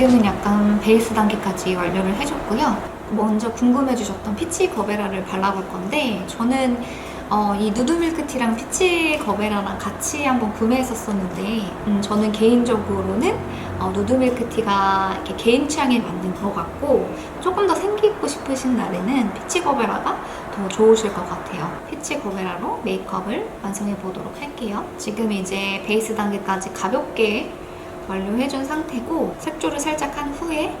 지금은 약간 베이스 단계까지 완료를 해줬고요. 먼저 궁금해 주셨던 피치 거베라를 발라볼 건데 저는 어, 이 누드 밀크티랑 피치 거베라랑 같이 한번 구매했었었는데 음, 저는 개인적으로는 어, 누드 밀크티가 이렇게 개인 취향에 맞는 것 같고 조금 더 생기고 싶으신 날에는 피치 거베라가 더 좋으실 것 같아요. 피치 거베라로 메이크업을 완성해 보도록 할게요. 지금 이제 베이스 단계까지 가볍게 완료해준 상태고 색조를 살짝 한 후에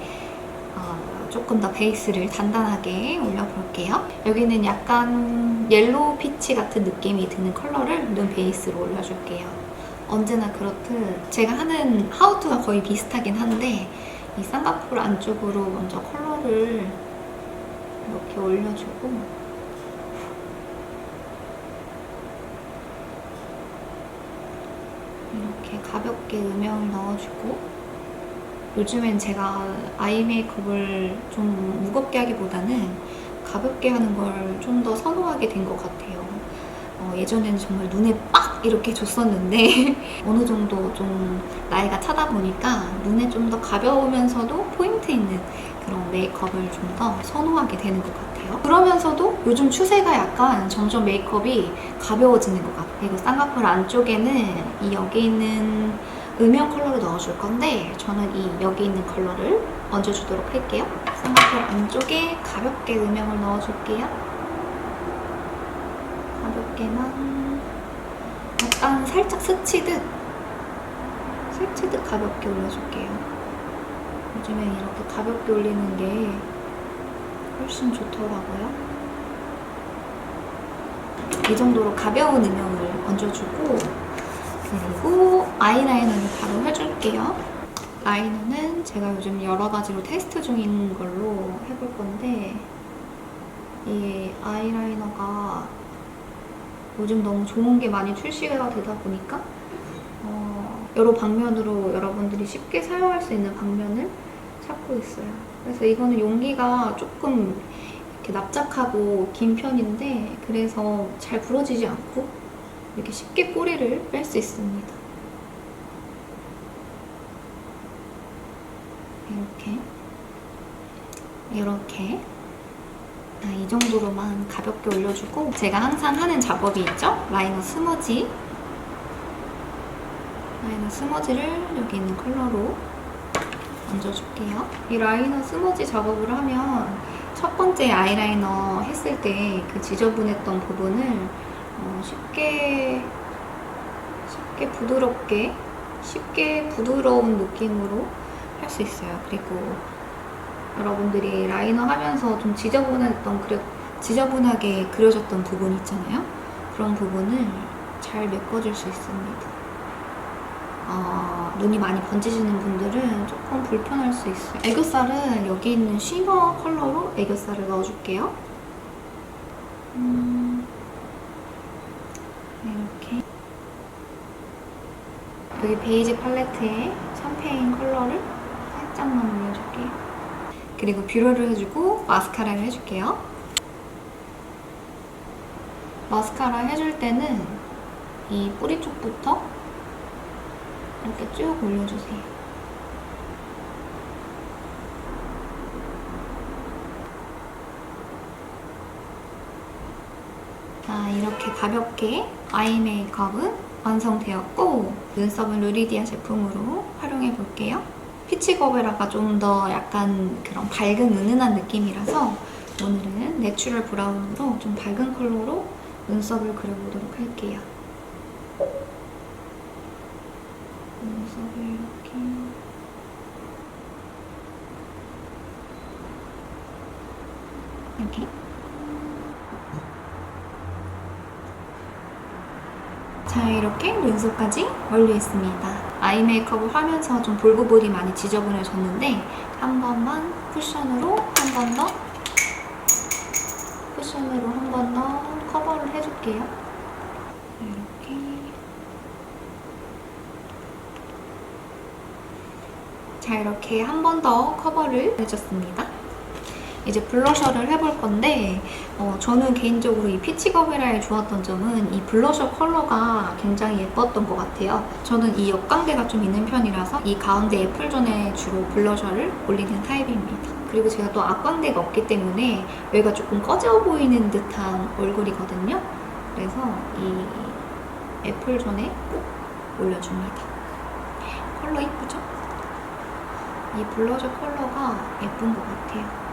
어, 조금 더 베이스를 단단하게 올려볼게요. 여기는 약간 옐로우 피치 같은 느낌이 드는 컬러를 눈 베이스로 올려줄게요. 언제나 그렇듯 제가 하는 하우투가 거의 비슷하긴 한데 이 쌍꺼풀 안쪽으로 먼저 컬러를 이렇게 올려주고 이렇게 가볍게 음영을 넣어주고 요즘엔 제가 아이 메이크업을 좀 무겁게 하기보다는 가볍게 하는 걸 좀 더 선호하게 된 것 같아요. 어, 예전에는 정말 눈에 빡 이렇게 줬었는데 어느 정도 좀 나이가 차다 보니까 눈에 좀 더 가벼우면서도 포인트 있는 그런 메이크업을 좀 더 선호하게 되는 것 같아요. 그러면서도 요즘 추세가 약간 점점 메이크업이 가벼워지는 것 같아요. 그리고 쌍꺼풀 안쪽에는 이 여기 있는 음영 컬러를 넣어줄 건데 저는 이 여기 있는 컬러를 얹어주도록 할게요. 쌍꺼풀 안쪽에 가볍게 음영을 넣어줄게요. 가볍게만 약간 살짝 스치듯 스치듯 가볍게 올려줄게요. 요즘엔 이렇게 가볍게 올리는 게 훨씬 좋더라고요. 이 정도로 가벼운 음영을 얹어주고 그리고 아이라이너를 바로 해줄게요. 라이너는 제가 요즘 여러 가지로 테스트 중인 걸로 해볼 건데 이 아이라이너가 요즘 너무 좋은 게 많이 출시가 되다 보니까 어, 여러 방면으로 여러분들이 쉽게 사용할 수 있는 방면을 찾고 있어요. 그래서 이거는 용기가 조금 이렇게 납작하고 긴 편인데 그래서 잘 부러지지 않고 이렇게 쉽게 뿌리를 뺄 수 있습니다. 이렇게 이렇게 아, 이 정도로만 가볍게 올려주고 제가 항상 하는 작업이 있죠? 라이너 스머지 라이너 스머지를 여기 있는 컬러로 얹어줄게요. 이 라이너 스머지 작업을 하면 첫 번째 아이라이너 했을 때 그 지저분했던 부분을 어, 쉽게 쉽게 부드럽게 쉽게 부드러운 느낌으로 할 수 있어요. 그리고 여러분들이 라이너 하면서 좀 지저분했던 그려, 지저분하게 그려졌던 부분 있잖아요. 그런 부분을 잘 메꿔줄 수 있습니다. 어, 눈이 많이 번지시는 분들은 조금 불편할 수 있어요. 애교살은 여기 있는 쉬머 컬러로 애교살을 넣어줄게요. 음, 이렇게 여기 베이지 팔레트에 샴페인 컬러를 살짝만 올려줄게요. 그리고 뷰러를 해주고 마스카라를 해줄게요. 마스카라 해줄 때는 이 뿌리 쪽부터 이렇게 쭉 올려주세요. 자, 이렇게 가볍게 아이 메이크업은 완성되었고 눈썹은 루리디아 제품으로 활용해 볼게요. 피치 거베라가 좀 더 약간 그런 밝은 은은한 느낌이라서 오늘은 내추럴 브라운으로 좀 밝은 컬러로 눈썹을 그려보도록 할게요. 눈썹을 이렇게 자 이렇게 눈썹까지 완료했습니다. 아이 메이크업을 하면서 좀 볼 부분이 많이 지저분해졌는데 한 번만 쿠션으로 한 번 더 쿠션으로 한 번 더 커버를 해줄게요. 이렇게 자 이렇게 한 번 더 커버를 해줬습니다. 이제 블러셔를 해볼 건데 어, 저는 개인적으로 이 피치 거베라에 좋았던 점은 이 블러셔 컬러가 굉장히 예뻤던 것 같아요. 저는 이 역광대가 좀 있는 편이라서 이 가운데 애플존에 주로 블러셔를 올리는 타입입니다. 그리고 제가 또 앞광대가 없기 때문에 여기가 조금 꺼져 보이는 듯한 얼굴이거든요. 그래서 이 애플존에 꼭 올려줍니다. 컬러 이쁘죠? 이 블러셔 컬러가 예쁜 것 같아요.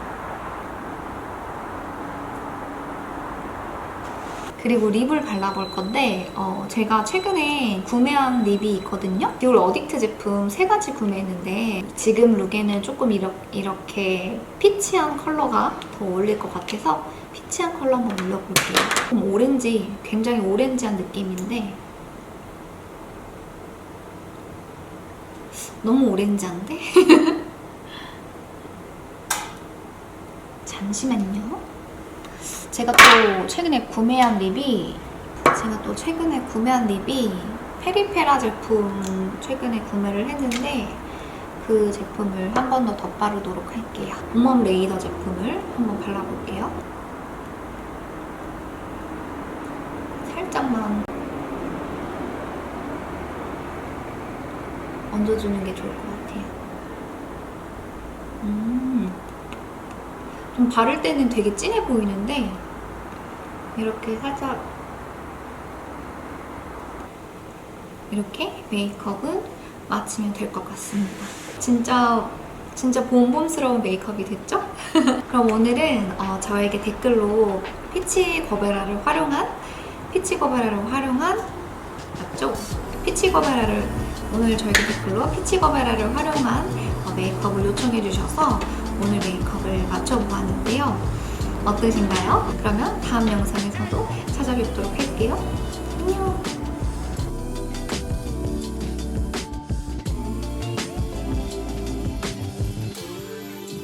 그리고 립을 발라볼 건데 어, 제가 최근에 구매한 립이 있거든요. 디올 어딕트 제품 세 가지 구매했는데 지금 룩에는 조금 이렇게, 이렇게 피치한 컬러가 더 어울릴 것 같아서 피치한 컬러 한번 올려볼게요. 좀 오렌지, 굉장히 오렌지한 느낌인데 너무 오렌지한데? 잠시만요. 제가 또 최근에 구매한 립이 제가 또 최근에 구매한 립이 페리페라 제품 최근에 구매를 했는데 그 제품을 한 번 더 덧바르도록 할게요. 봄웜 레이더 제품을 한번 발라볼게요. 살짝만 얹어주는 게 좋을 것 같아요. 음. 좀 바를 때는 되게 진해 보이는데 이렇게 살짝 이렇게 메이크업은 마치면 될 것 같습니다. 진짜 진짜 봄봄스러운 메이크업이 됐죠? 그럼 오늘은 어, 저에게 댓글로 피치 거베라를 활용한 피치 거베라를 활용한 맞죠? 피치 거베라를 오늘 저에게 댓글로 피치 거베라를 활용한 어, 메이크업을 요청해 주셔서 오늘 메이크업을 맞춰보았는데요. 어떠신가요? 그러면 다음 영상에서도 찾아뵙도록 할게요. 안녕!